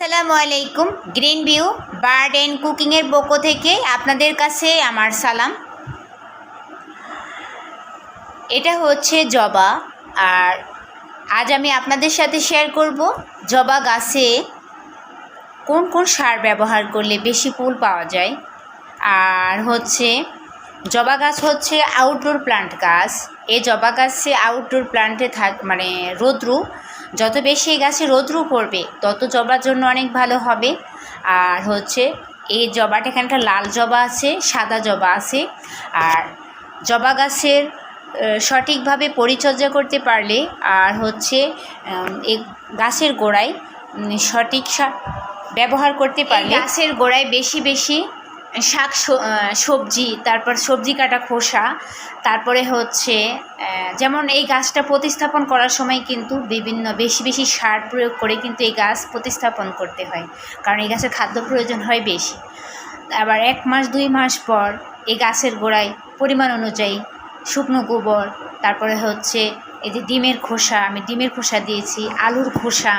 আসসালামু আলাইকুম। Green view bird and কুকিংয়ের পক্ষ থেকে আপনাদের কাছে আমার সালাম। এটা হচ্ছে জবা, আর আজ আমি আপনাদের সাথে শেয়ার করব জবা গাছে কোন কোন সার ব্যবহার করলে বেশি ফুল পাওয়া যায়। আর হচ্ছে, জবা গাছ হচ্ছে আউটডোর প্লান্ট গাছ। এই জবা গাছে আউটডোর প্লান্টে থাক মানে রোদ্রু যত বেশি এই গাছে রোদ্রু পড়বে তত জবার জন্য অনেক ভালো হবে। আর হচ্ছে এই জবাটা এখানটা লাল জবা আছে সাদা জবা আছে। আর জবা গাছের সঠিকভাবে পরিচর্যা করতে পারলে আর হচ্ছে এই গাছের গোড়ায় সঠিক ব্যবহার করতে পারলে গাছের গোড়ায় বেশি বেশি শাক সবজি, তারপর সবজি কাটা খোসা, তারপরে হচ্ছে যেমন এই গাছটা প্রতিস্থাপন করার সময় কিন্তু বিভিন্ন বেশি বেশি সার প্রয়োগ করে কিন্তু এই গাছ প্রতিস্থাপন করতে হয়, কারণ এই গাছের খাদ্য প্রয়োজন হয় বেশি। আবার এক মাস, দুই মাস পর এই গাছের গোড়ায় পরিমাণ অনুযায়ী শুকনো গোবর, তারপরে হচ্ছে এই যে ডিমের খোসা, আমি ডিমের খোসা দিয়েছি, আলুর খোসা,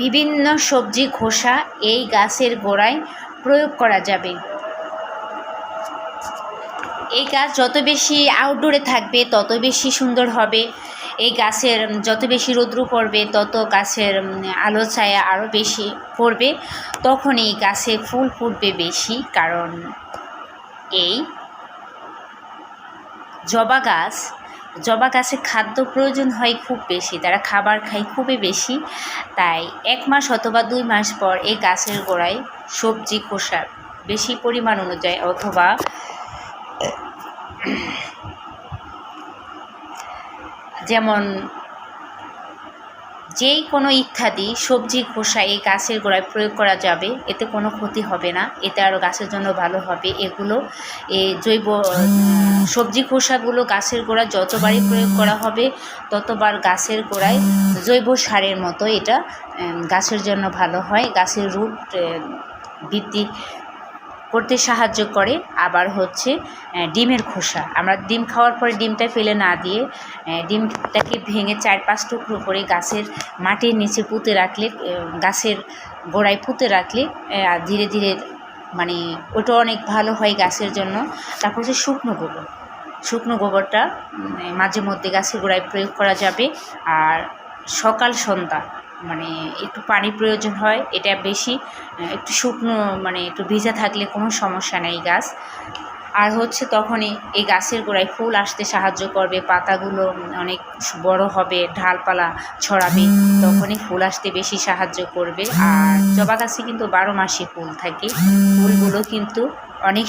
বিভিন্ন সবজি খোসা এই গাছের গোড়ায় প্রয়োগ করা যাবে। এই গাছ যত বেশি আউটডোরে থাকবে, তত বেশি সুন্দর হবে। এই গাছের যত বেশি রৌদ্র পড়বে, তত গাছের আলো ছায়া আরও বেশি পড়বে। তখন এই গাছে ফুল ফুটবে বেশি, কারণ এই জবা গাছ, জবা গাছে খাদ্য প্রয়োজন হয় খুব বেশি, তারা খাবার খায় খুবই বেশি। তাই এক মাস অথবা দুই মাস পর এই গাছের গোড়ায় সবজি খোসা বেশি পরিমাণ অনুযায়ী অথবা যেমন, যেই কোনো ইত্যাদি, সবজি, খোসা এই গাছের গোড়ায় প্রয়োগ করা যাবে, এতে কোনো ক্ষতি হবে না, এতে আরও গাছের জন্য ভালো হবে। এগুলো এই জৈব, সবজি, খোসাগুলো গাছের গোড়ায় যতবারই প্রয়োগ করা হবে, ততবার গাছের গোড়ায় জৈব সারের মতো এটা গাছের জন্য ভালো হয়। গাছের রুট বৃদ্ধি করতে সাহায্য করে, আবার হচ্ছে ডিমের খোসা। আমরা ডিম খাওয়ার পরে ডিমটা ফেলে না দিয়ে ডিমটাকে ভেঙে চার পাঁচ টুকরো করে গাছের মাটির নিচে পুঁতে রাখলে গাছের গোড়ায় পুঁতে রাখলে ধীরে ধীরে মানে ওটা অনেক ভালো হয় গাছের জন্য। তারপর হচ্ছে শুকনো গোবর। শুকনো গোবরটা মাঝে মধ্যে গাছের গোড়ায় প্রয়োগ করা যাবে। আর সকাল সন্ধ্যা মানে একটু পানি প্রয়োজন হয়, এটা বেশি। একটু শুকনো মানে একটু ভিজা থাকলে কোনো সমস্যা নেই গাছ। আর হচ্ছে তখনই এই গাছের গোড়ায় ফুল আসতে সাহায্য করবে, পাতাগুলো অনেক বড় হবে, ঢালপালা ছড়াবে, তখনই ফুল আসতে বেশি সাহায্য করবে। আর জবা গাছে কিন্তু বারো মাসে ফুল থাকে। ফুলগুলো কিন্তু অনেক